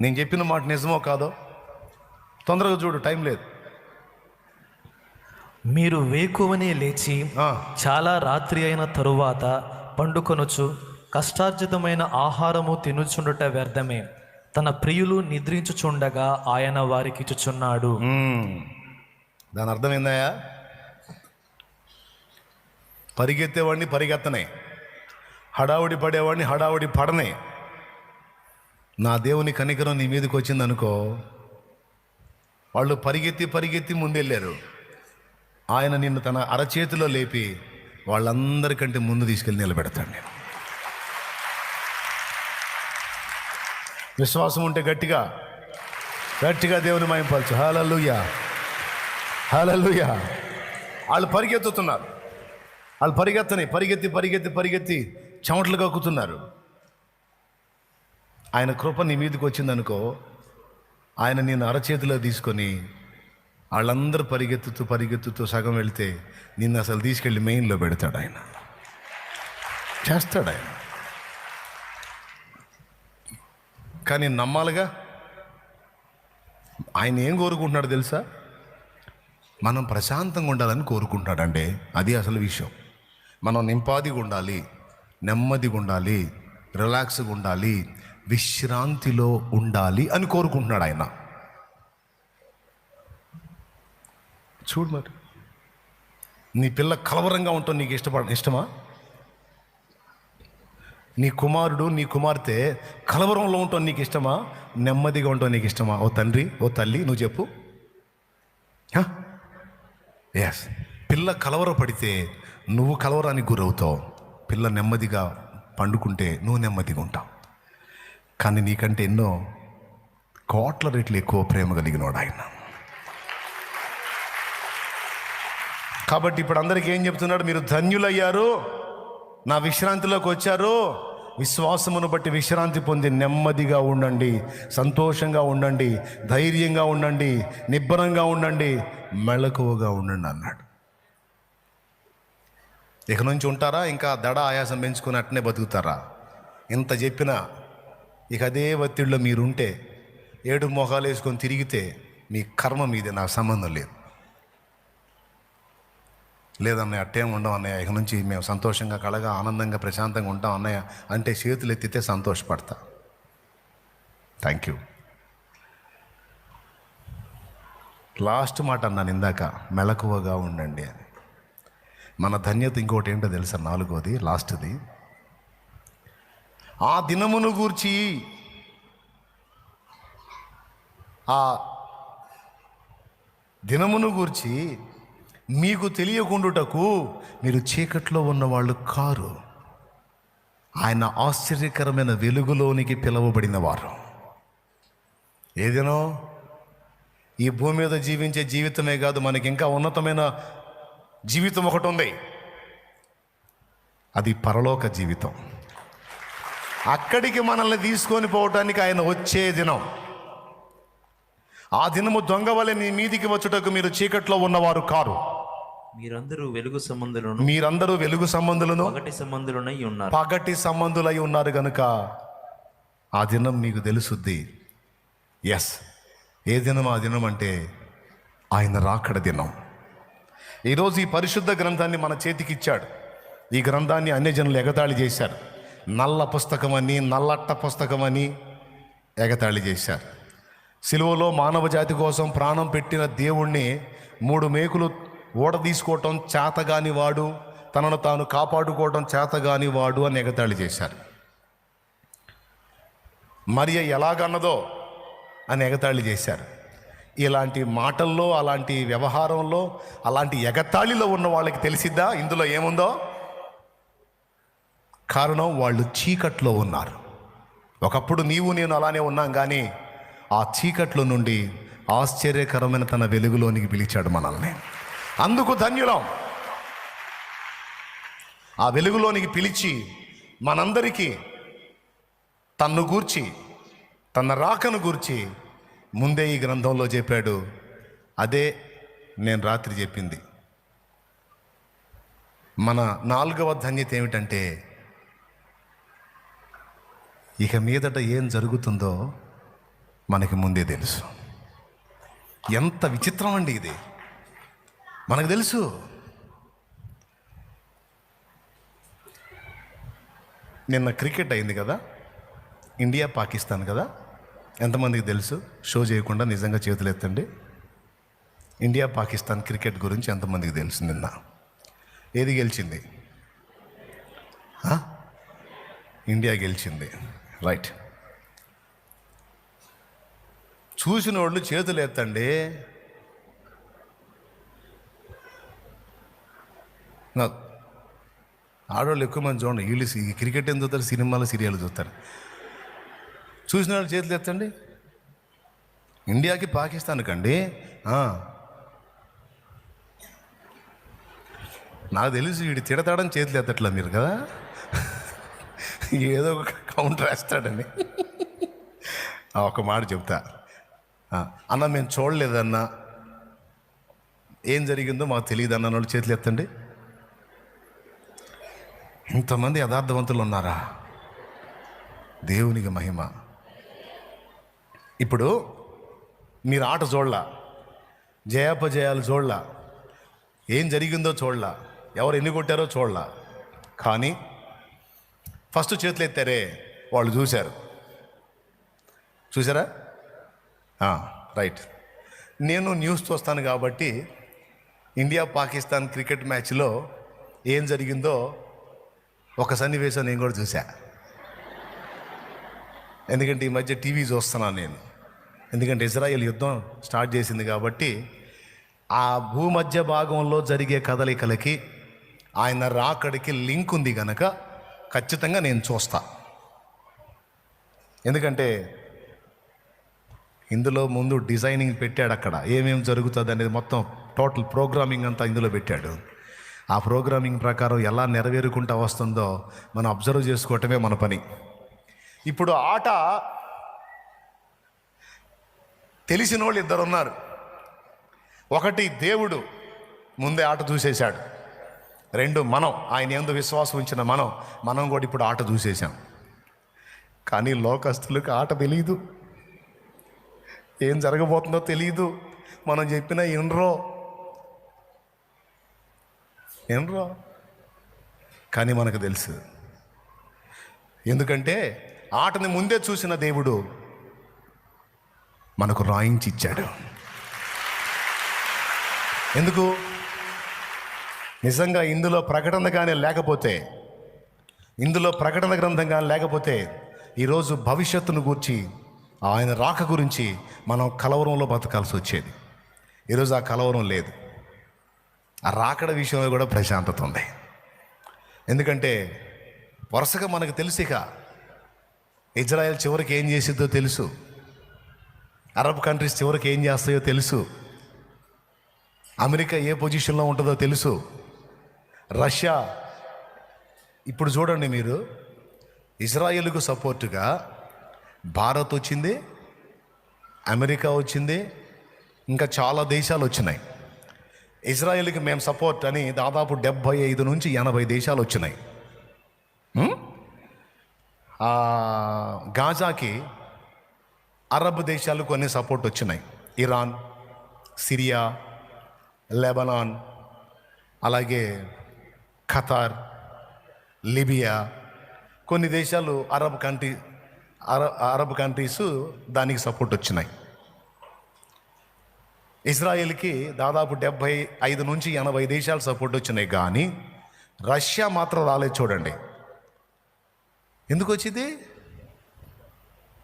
నేను చెప్పిన మాట నిజమో కాదో? తొందరగా చూడు టైం లేదు. మీరు వేకువనే లేచి చాలా రాత్రి అయిన తరువాత పండుకొనుచు కష్టార్జితమైన ఆహారము తినుచుండుట వ్యర్థమే. తన ప్రియులు నిద్రించుచుండగా ఆయన వారికి ఇచ్చుచున్నాడు. దాని అర్థమైందాయా పరిగెత్తేవాడిని పరిగెత్తనే. హడావుడి పడేవాడిని హడావుడి పడనే. నా దేవుని కనికరం నీ మీదకి వచ్చింది అనుకో వాళ్ళు పరిగెత్తి పరిగెత్తి ముందెళ్ళారు. ఆయన నిన్ను తన అరచేతిలో లేపి వాళ్ళందరికంటే ముందు తీసుకెళ్ళి నిలబెడతాడు నేను. విశ్వాసం ఉంటే గట్టిగా గట్టిగా దేవుని మాయింపాల్చు హలలుయా హలలుయా వాళ్ళు పరిగెత్తుతున్నారు. వాళ్ళు పరిగెత్తని పరిగెత్తి పరిగెత్తి పరిగెత్తి చెమటలు కక్కుతున్నారు. ఆయన కృప నీ మీదకి వచ్చిందనుకో ఆయన నేను అరచేతిలో తీసుకొని వాళ్ళందరూ పరిగెత్తుతూ పరిగెత్తుతూ సగం వెళితే నిన్ను అసలు తీసుకెళ్ళి మెయిన్లో పెడతాడు ఆయన. చేస్తాడు ఆయన. కానీ నమ్మాలిగా? ఆయన ఏం కోరుకుంటున్నాడు తెలుసా? మనం ప్రశాంతంగా ఉండాలని కోరుకుంటాడంటే అది అసలు విషయం. మనం నింపాదిగా ఉండాలి నెమ్మదిగా ఉండాలి రిలాక్స్గా ఉండాలి విశ్రాంతిలో ఉండాలి అని కోరుకుంటున్నాడు ఆయన. చూడు మరి. నీ పిల్ల కలవరంగా ఉంటుంది నీకు ఇష్టపడ ఇష్టమా? నీ కుమారుడు నీ కుమార్తె కలవరంలో ఉంటాం నీకు ఇష్టమా? నెమ్మదిగా ఉంటాం నీకు ఇష్టమా? ఓ తండ్రి ఓ తల్లి నువ్వు చెప్పు. ఎస్ పిల్ల కలవర పడితే నువ్వు కలవరానికి గురవుతావు. పిల్ల నెమ్మదిగా పండుకుంటే నువ్వు నెమ్మదిగా ఉంటావు. కానీ నీకంటే ఎన్నో కోట్ల రెట్లు ఎక్కువ ప్రేమ కలిగినోడు ఆయన. కాబట్టి ఇప్పుడు అందరికీ ఏం చెప్తున్నాడు? మీరు ధన్యులయ్యారు నా విశ్రాంతిలోకి వచ్చారు విశ్వాసమును బట్టి విశ్రాంతి పొంది నెమ్మదిగా ఉండండి సంతోషంగా ఉండండి ధైర్యంగా ఉండండి నిబ్బరంగా ఉండండి మెళకువగా ఉండండి అన్నాడు. ఇక నుంచి ఉంటారా? ఇంకా దడ ఆయాసం పెంచుకుని అట్నే బతుకుతారా? ఇంత చెప్పినా ఇక అదే ఒత్తిడిలో మీరుంటే ఏడు మొహాలు వేసుకొని తిరిగితే మీ కర్మ మీదే నాకు సంబంధం లేదు. లేదన్నయ్య అట్టేం ఉండం అన్నయ్య ఇక నుంచి మేము సంతోషంగా కలగా ఆనందంగా ప్రశాంతంగా ఉంటాం అన్నయ్య అంటే చేతులు ఎత్తితే సంతోషపడతా. థ్యాంక్ యూ లాస్ట్ మాట అన్నాను ఇందాక మెలకువగా ఉండండి అని. మన ధన్యత ఇంకోటి ఏంటో తెలుసా నాలుగోది లాస్ట్ది ఆ దినమును గూర్చి ఆ దినమును గూర్చి మీకు తెలియకుండుటకు మీరు చీకట్లో ఉన్నవాళ్ళు కారు. ఆయన ఆశ్చర్యకరమైన వెలుగులోనికి పిలువబడిన వారు. ఏదేనో ఈ భూమి మీద జీవించే జీవితమే కాదు మనకి ఇంకా ఉన్నతమైన జీవితం ఒకటి ఉంది. అది పరలోక జీవితం. అక్కడికి మనల్ని తీసుకొని పోవటానికి ఆయన వచ్చే దినం. ఆ దినము దొంగ వలె నీ మీదికి వచ్చుటకు మీరు చీకట్లో ఉన్నవారు కారు. మీరందరూ వెలుగు సంబంధులను మీరందరూ వెలుగు సంబంధులను పగటి సంబంధులనై ఉన్నారు. పగటి సంబంధులై ఉన్నారు గనుక ఆ దినం మీకు తెలుసుద్ది. ఎస్ ఏ దినం ఆ దినం అంటే ఆయన రాకడ దినం. ఈరోజు ఈ పరిశుద్ధ గ్రంథాన్ని మన చేతికి ఇచ్చాడు ఈ గ్రంథాన్ని అన్ని జనులు ఎగతాళి చేశారు. నల్ల పుస్తకం అని నల్లట్ట పుస్తకం అని ఎగతాళి చేశారు. సిలువలో మానవ జాతి కోసం ప్రాణం పెట్టిన దేవుణ్ణి మూడు మేకులు ఓడ తీసుకోవటం చేతగాని వాడు తనను తాను కాపాడుకోవటం చేతగాని వాడు అని ఎగతాళి చేశారు. మరియ ఎలాగన్నదో అని ఎగతాళి చేశారు. ఇలాంటి మాటల్లో అలాంటి వ్యవహారంలో అలాంటి ఎగతాళిలో ఉన్న వాళ్ళకి తెలిసిద్దా? ఇందులో ఏముందో? కారణం వాళ్ళు చీకట్లో ఉన్నారు. ఒకప్పుడు నీవు నేను అలానే ఉన్నాం కానీ ఆ చీకట్లో నుండి ఆశ్చర్యకరమైన తన వెలుగులోనికి పిలిచాడు మనల్ని. అందుకు ధన్యులం. ఆ వెలుగులోనికి పిలిచి మనందరికీ తన్ను గూర్చి తన రాకను గూర్చి ముందే ఈ గ్రంథంలో చెప్పాడు. అదే నేను రాత్రి చెప్పింది. మన నాలుగవ ధన్యత ఏమిటంటే ఇక మీదట ఏం జరుగుతుందో మనకి ముందే తెలుసు. ఎంత విచిత్రం అండి ఇది. మనకు తెలుసు. నిన్న క్రికెట్ అయింది కదా? ఇండియా పాకిస్తాన్ కదా? ఎంతమందికి తెలుసు? షో చేయకుండా నిజంగా చేతులు ఎత్తండి. ఇండియా పాకిస్తాన్ క్రికెట్ గురించి ఎంతమందికి తెలుసు నిన్న? ఏది గెలిచింది? ఇండియా గెలిచింది. రైట్. చూసిన వాళ్ళు చేతులు ఎత్తండి. ఆడవాళ్ళు ఎక్కువ మంది చూడండి వీళ్ళు క్రికెట్ ఏం చూస్తారు సినిమాలు సీరియల్ చూస్తారు. చూసిన వాళ్ళు చేతులు ఎత్తండి. ఇండియాకి పాకిస్తాన్కి అండి నాకు తెలుసు వీడు తిడతాడని చేతులు ఎత్తట్లా మీరు కదా. ఏదో ఒక కౌంటర్ వేస్తాడని. ఒక మాట చెప్తా. అన్న మేము చూడలేదన్నా. ఏం జరిగిందో మాకు తెలియదు అన్న వాళ్ళు చేతులు ఎత్తండి. ఇంతమంది యథార్థవంతులు ఉన్నారా? దేవునికి మహిమ. ఇప్పుడు మీరు ఆట చూడలా? జయాపజయాలు చూడలా? ఏం జరిగిందో చూడలా? ఎవరు ఎన్ని కొట్టారో చూడలా? కానీ ఫస్ట్ చేతులు ఎత్తారే. వాళ్ళు చూశారు. చూసారా రైట్. నేను న్యూస్ చూస్తాను కాబట్టి ఇండియా పాకిస్తాన్ క్రికెట్ మ్యాచ్లో ఏం జరిగిందో ఒక సన్నివేశం నేను కూడా చూసా ఎందుకంటే ఈ మధ్య టీవీ చూస్తున్నాను నేను. ఎందుకంటే ఇజ్రాయెల్ యుద్ధం స్టార్ట్ చేసింది కాబట్టి ఆ భూమధ్య భాగంలో జరిగే కదలికలకి ఆయన రాకడికి లింక్ ఉంది కనుక ఖచ్చితంగా నేను చూస్తాను ఎందుకంటే ఇందులో ముందు డిజైనింగ్ పెట్టాడు అక్కడ. ఏమేమి జరుగుతుంది అనేది మొత్తం టోటల్ ప్రోగ్రామింగ్ అంతా ఇందులో పెట్టాడు. ఆ ప్రోగ్రామింగ్ ప్రకారం ఎలా నెరవేరుకుంటా వస్తుందో మనం అబ్జర్వ్ చేసుకోవటమే మన పని. ఇప్పుడు ఆట తెలిసిన వాళ్ళు ఇద్దరు ఉన్నారు ఒకటి దేవుడు ముందే ఆట చూసేశాడు. రెండు మనం ఆయన ఎందు విశ్వాసం ఉంచిన మనం మనం కూడా ఇప్పుడు ఆట చూసేసాం కానీ లోకస్తులకు ఆట తెలియదు ఏం జరగబోతుందో తెలియదు మనం చెప్పిన ఎన్రో ఎన్రో కానీ మనకు తెలుసు. ఎందుకంటే ఆటని ముందే చూసిన దేవుడు మనకు రాయించి ఇచ్చాడు. ఎందుకు? నిజంగా ఇందులో ప్రకటన కానీ లేకపోతే ఇందులో ప్రకటన గ్రంథం కానీ లేకపోతే ఈరోజు భవిష్యత్తును గూర్చి ఆయన రాక గురించి మనం కలవరంలో బతకాల్సి వచ్చేది. ఈరోజు ఆ కలవరం లేదు. ఆ రాకడ విషయంలో కూడా ప్రశాంతత ఉంది. ఎందుకంటే వరుసగా మనకు తెలుసు ఇజ్రాయెల్ చివరికి ఏం చేసిద్దో తెలుసు. అరబ్ కంట్రీస్ చివరికి ఏం చేస్తాయో తెలుసు. అమెరికా ఏ పొజిషన్లో ఉంటుందో తెలుసు. రష్యా ఇప్పుడు చూడండి మీరు ఇజ్రాయెల్కు సపోర్టుగా భారత్ వచ్చింది అమెరికా వచ్చింది ఇంకా చాలా దేశాలు వచ్చినాయి. ఇజ్రాయెల్కి మేము సపోర్ట్ అని దాదాపు డెబ్భై ఐదు నుంచి ఎనభై దేశాలు వచ్చినాయి. గాజాకి అరబ్ దేశాలు కొన్ని సపోర్ట్ వచ్చినాయి. ఇరాన్ సిరియా లెబనాన్ అలాగే ఖతార్ లిబియా కొన్ని దేశాలు Arab country Arab Arab countries దానికి సపోర్ట్ వచ్చినాయి. ఇజ్రాయెల్కి దాదాపు డెబ్భై ఐదు నుంచి ఎనభై దేశాలు సపోర్ట్ వచ్చినాయి కానీ రష్యా మాత్రం రాలేదు చూడండి. ఎందుకు వచ్చింది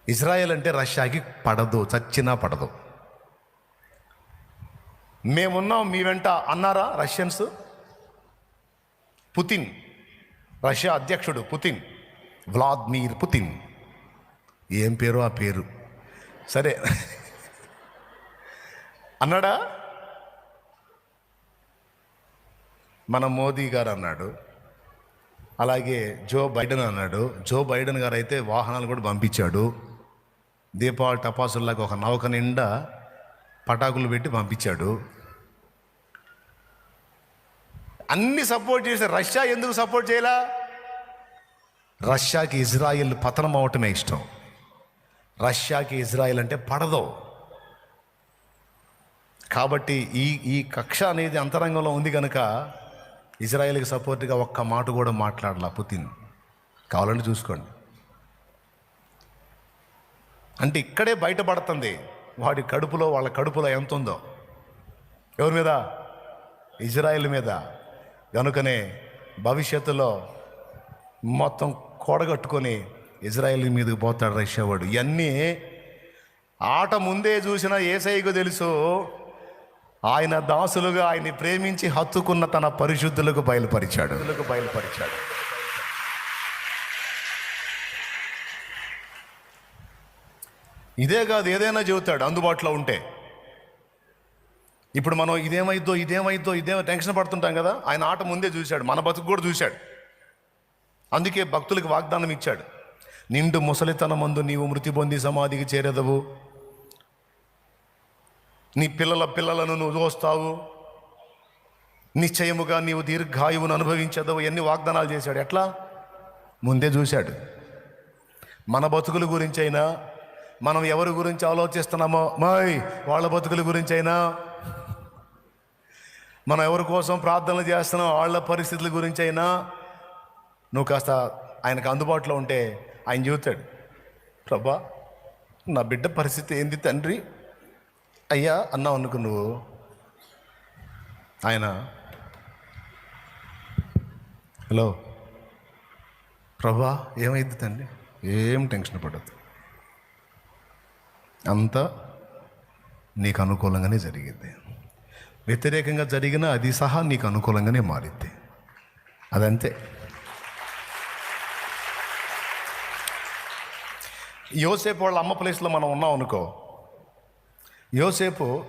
ఇజ్రాయెల్ అంటే రష్యాకి పడదు చచ్చినా పడదు. మేమున్నాం మీ వెంట అన్నారా రష్యన్స్? పుతిన్ రష్యా అధ్యక్షుడు పుతిన్. Vladimir Putin. ఏం పేరు? ఆ పేరు. సరే. అన్నాడా? మన మోదీ గారు అన్నాడు. అలాగే జో బైడెన్ అన్నాడు. జో బైడెన్ గారు అయితే వాహనాలు కూడా పంపించాడు. దీపావళి టపాసుల్లాగా ఒక నౌక నిండా పటాకులు పెట్టి పంపించాడు. అన్ని సపోర్ట్ చేసే రష్యా ఎందుకు సపోర్ట్ చేయలా? రష్యాకి ఇజ్రాయిల్ పతనం అవటమే ఇష్టం. రష్యాకి ఇజ్రాయిల్ అంటే పడదు. కాబట్టి ఈ ఈ కక్ష అనేది అంతరంగంలో ఉంది కనుక ఇజ్రాయెల్కి సపోర్ట్గా ఒక్క మాట కూడా మాట్లాడాల పుతిన్. కావాలంటే చూసుకోండి. అంటే ఇక్కడే బయటపడుతుంది. వాడి కడుపులో వాళ్ళ కడుపులో ఎంత ఉందో ఎవరి మీద? ఇజ్రాయెల్ మీద. కనుకనే భవిష్యత్తులో మొత్తం కూడగట్టుకొని ఇజ్రాయెల్ మీదకి పోతాడు రష్యా వాడు. ఇవన్నీ ఆట ముందే చూసిన ఏసైకు తెలుసు ఆయన దాసులుగా ఆయన్ని ప్రేమించి హత్తుకున్న తన పరిశుద్ధులకు బయలుపరిచాడు. బయలుపరిచాడు. ఇదే కాదు ఏదైనా చెబుతాడు అందుబాటులో ఉంటే. ఇప్పుడు మనం ఇదేమైద్దో ఇదేమైద్దో ఇదేమో టెన్షన్ పడుతుంటాం కదా ఆయన ఆట ముందే చూశాడు మన బతుకు కూడా చూశాడు. అందుకే భక్తులకు వాగ్దానం ఇచ్చాడు. నిండు ముసలితనం మందు నీవు మృతి పొంది సమాధికి చేరదవు. నీ పిల్లల పిల్లలను నువ్వు చూస్తావు. నిశ్చయముగా నీవు దీర్ఘాయువును అనుభవించదవు ఎన్ని వాగ్దానాలు చేశాడు. ఎట్లా? ముందే చూశాడు. మన బతుకుల గురించి అయినా మనం ఎవరి గురించి ఆలోచిస్తున్నామో మాయ్ వాళ్ళ బతుకుల గురించి అయినా మనం ఎవరి కోసం ప్రార్థనలు చేస్తున్నాం వాళ్ళ పరిస్థితుల గురించి అయినా నువ్వు కాస్త ఆయనకు అందుబాటులో ఉంటే ఆయన చెబుతాడు ప్రభా నా బిడ్డ పరిస్థితి ఏంది తండ్రి? అయ్యా అన్నావు అనుకు నువ్వు. ఆయన హలో ప్రభా ఏమైంది తండ్రి? ఏం టెన్షన్ పడద్దు. అంతా నీకు అనుకూలంగానే జరిగింది. వ్యతిరేకంగా జరిగిన అది సహా నీకు అనుకూలంగానే మారింది. అదంతే. యోసేపు వాళ్ళ అమ్మ ప్లేస్లో మనం ఉన్నాం అనుకో. యోసేపు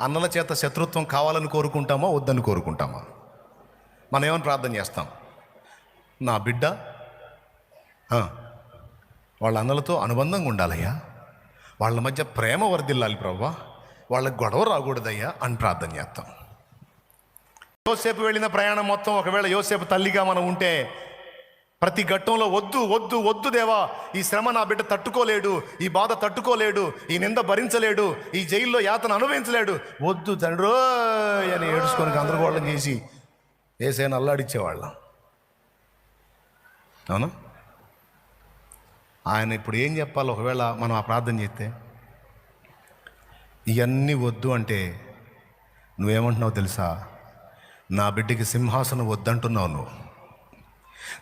అన్నల చేత శత్రుత్వం కావాలని కోరుకుంటామా? వద్దని కోరుకుంటామా? మనం ఏమని ప్రార్థన చేస్తాం? నా బిడ్డ వాళ్ళ అన్నలతో అనుబంధంగా ఉండాలయ్యా. వాళ్ళ మధ్య ప్రేమ వర్ధిల్లాలి ప్రవ్వా. వాళ్ళకి గొడవ రాకూడదయ్యా అని ప్రార్థన చేస్తాం. యోసేపు వెళ్ళిన ప్రయాణం మొత్తం ఒకవేళ యోసేపు తల్లిగా మనం ఉంటే ప్రతి ఘట్టంలో వద్దు వద్దు వద్దు దేవా. ఈ శ్రమ నా బిడ్డ తట్టుకోలేడు ఈ బాధ తట్టుకోలేడు ఈ నింద భరించలేడు ఈ జైల్లో యాతను అనుభవించలేడు. వద్దు తండ్రో అని ఏడుచుకొని గందరగోళం చేసి ఏసైనా అల్లాడిచ్చేవాళ్ళం అవునా? ఆయన ఇప్పుడు ఏం చెప్పాలి ఒకవేళ మనం ఆ ప్రార్థన చేస్తే ఇవన్నీ వద్దు అంటే నువ్వేమంటున్నావు తెలుసా? నా బిడ్డకి సింహాసనం వద్దంటున్నావు నువ్వు.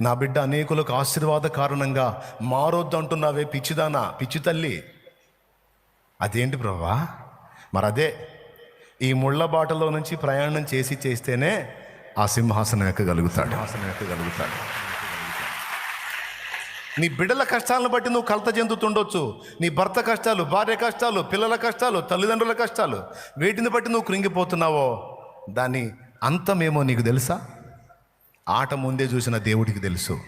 నా బిడ్డ అనేకులకు ఆశీర్వాద కారణంగా మారొద్దు అంటున్నావే పిచ్చిదానా పిచ్చి తల్లి అదేంటి ప్రభా? మరి అదే ఈ ముళ్ళ బాటలో నుంచి ప్రయాణం చేసి చేస్తేనే ఆ సింహాసనం ఎక్కగలుగుతాడు. సింహాసనం ఎక్కగలుగుతాడు. నీ బిడ్డల కష్టాలను బట్టి నువ్వు కలత చెందుతుండొచ్చు. నీ భర్త కష్టాలు భార్య కష్టాలు పిల్లల కష్టాలు తల్లిదండ్రుల కష్టాలు వీటిని బట్టి నువ్వు కృంగిపోతున్నావో. దాని అంతమేమో నీకు తెలుసా? ఆట ముందే చూసిన దేవుడికి తెలుసు.